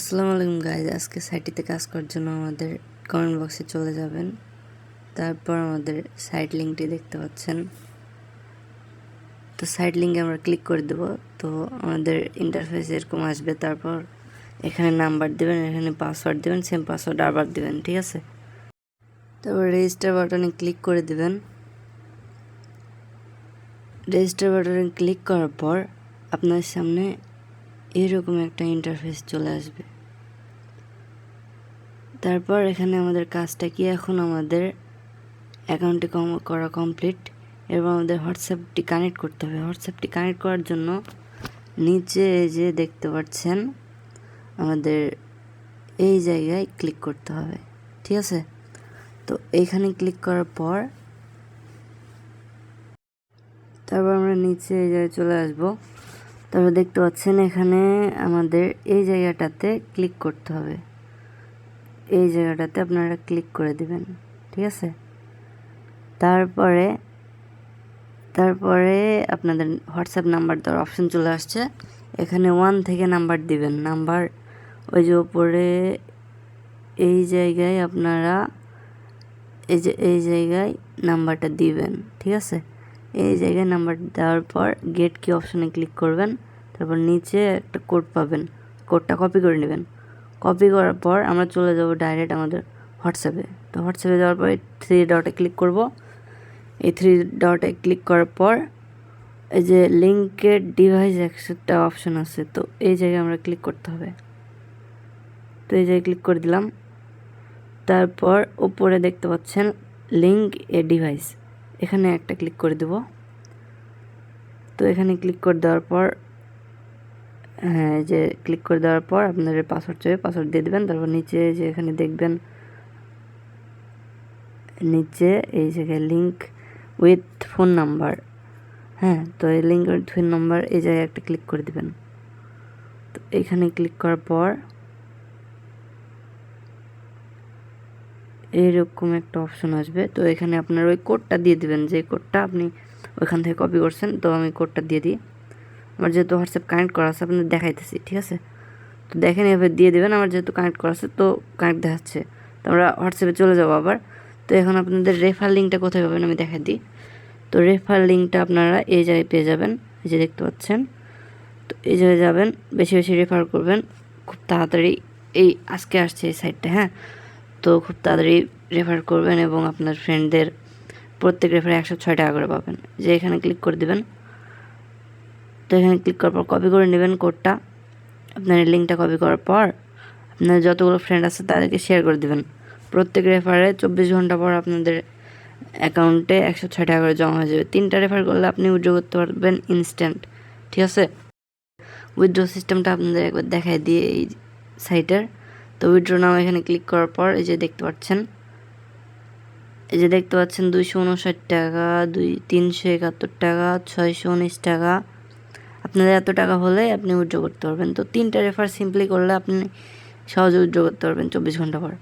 আসসালামু আলাইকুম গাইজ আজকে সাইটটিতে কাজ করার জন্য আমাদের কমেন্ট বক্সে চলে যাবেন। তারপর আমাদের সাইট লিঙ্কটি দেখতে পাচ্ছেন। তো সাইট লিঙ্কে আমরা ক্লিক করে দেবো। তো আমাদের ইন্টারফেস এরকম আসবে। তারপর এখানে নাম্বার দেবেন, এখানে পাসওয়ার্ড দেবেন সেম পাসওয়ার্ড আবার দেবেন, ঠিক আছে? তারপর রেজিস্টার বাটনে ক্লিক করে দেবেন। রেজিস্টার বাটনে ক্লিক করার পর আপনার সামনে এরকম একটা ইন্টারফেস চলে আসবে। তারপর এখানে আমাদের কাজটা কি? এখন আমাদের অ্যাকাউন্টটি করা কমপ্লিট এবার আমাদের হোয়াটসঅ্যাপটি কানেক্ট করতে হবে। হোয়াটসঅ্যাপটি কানেক্ট করার জন্য নিচে যে দেখতে পাচ্ছেন, আমাদের এই জায়গায় ক্লিক করতে হবে। ঠিক আছে? তো এইখানে ক্লিক করার পর তারপর আমরা নিচে এই জায়গায় চলে আসব। তারপর দেখতে পাচ্ছেন এখানে আমাদের এই জায়গাটাতে ক্লিক করতে হবে। এই জায়গাটাতে আপনারা ক্লিক করে দিবেন, ঠিক আছে? তারপরে তারপরে আপনাদের হোয়াটসঅ্যাপ নাম্বার দেওয়ার অপশন চলে আসছে। এখানে ওয়ান থেকে নাম্বার দিবেন। নাম্বার ওই যে ওপরে এই জায়গায় আপনারা এই যে, এই জায়গায় নাম্বারটা দিবেন, ঠিক আছে? এই জায়গায় নাম্বার দেওয়ার পর গেট কি অপশানে ক্লিক করবেন। তারপর নিচে একটা কোড পাবেন। কোডটা কপি করে নেবেন। কপি করার পর আমরা চলে যাব ডাইরেক্ট আমাদের হোয়াটসঅ্যাপে তো হোয়াটসঅ্যাপে যাওয়ার পর এই থ্রি ডটে ক্লিক করব। এই থ্রি ডটে ক্লিক করার পর এই যে লিঙ্কের ডিভাইস একটা অপশন আছে, তো এই জায়গায় আমরা ক্লিক করতে হবে। তো এই জায়গায় ক্লিক করে দিলাম। তারপর উপরে দেখতে পাচ্ছেন লিঙ্ক এ ডিভাইস এখানে একটা ক্লিক করে দেব। তো এখানে ক্লিক করে দেওয়ার পর হ্যাঁ যে ক্লিক করে দেওয়ার পর আপনাদের পাসওয়ার্ড চাইবে পাসওয়ার্ড দিয়ে দেবেন, তারপর নিচে যে এখানে দেখবেন, নিচে এই জায়গায় লিঙ্ক উইথ ফোন নাম্বার হ্যাঁ তো এই লিঙ্ক উইথ ফোন নাম্বার এই জায়গায় একটা ক্লিক করে দেবেন। তো এখানে ক্লিক করার পর এইরকম একটা অপশন আসবে। তো এখানে আপনার ওই কোডটা দিয়ে দিবেন, যে কোডটা আপনি ওইখান থেকে কপি করছেন, তো আমি কোডটা দিয়ে দিই। আমার যেহেতু হোয়াটসঅ্যাপ কানেক্ট করা আছে, আপনাদের দেখাইতেছি, ঠিক আছে? তো দেখেন, এভাবে দিয়ে দেবেন, আমার যেহেতু কানেক্ট করা আছে, তো কানেক্ট দেখাচ্ছে। তো আমরা হোয়াটসঅ্যাপে চলে যাব আবার। তো এখন আপনাদের রেফার লিঙ্কটা কোথায় পাবেন আমি দেখাই দিই। তো রেফার লিঙ্কটা আপনারা এই জায়গায় পেয়ে যাবেন, এই যে দেখতে পাচ্ছেন। তো এই জায়গায় যাবেন, বেশি বেশি রেফার করবেন, খুব তাড়াতাড়ি এই আজকে আসছে এই সাইটটা হ্যাঁ? তো খুব তাড়াতাড়ি রেফার করবেন এবং আপনার ফ্রেন্ডদের প্রত্যেক রেফারে একশো ছয় টাকা করে পাবেন। যে এখানে ক্লিক করে দেবেন তো এখানে ক্লিক করার পর কপি করে নেবেন কোডটা আপনার লিঙ্কটা কপি করার পর আপনার যতগুলো ফ্রেন্ড আছে তাদেরকে শেয়ার করে দেবেন। প্রত্যেক রেফারে চব্বিশ ঘণ্টা পর আপনাদের অ্যাকাউন্টে একশো ছয় টাকা করে জমা হয়ে যাবে। তিনটা রেফার করলে আপনি উইড্রো করতে পারবেন ইনস্ট্যান্ট ঠিক আছে? উইথড্র সিস্টেমটা আপনাদের একবার দেখাই দিয়ে এই সাইটের তো উইথড্র নাম এখানে ক্লিক করার পর এই যে দেখতে পাচ্ছেন, এই যে দেখতে পাচ্ছেন দুইশো উনষাট টাকা, দুই তিনশো একাত্তর টাকা, ছয়শো উনিশ টাকা আপনাদের এত টাকা হলে আপনি উইথড্র করতে পারবেন। তো তিনটা রেফার সিম্পলি করলে আপনি সহজে উইথড্র করতে পারবেন চব্বিশ ঘণ্টা পর।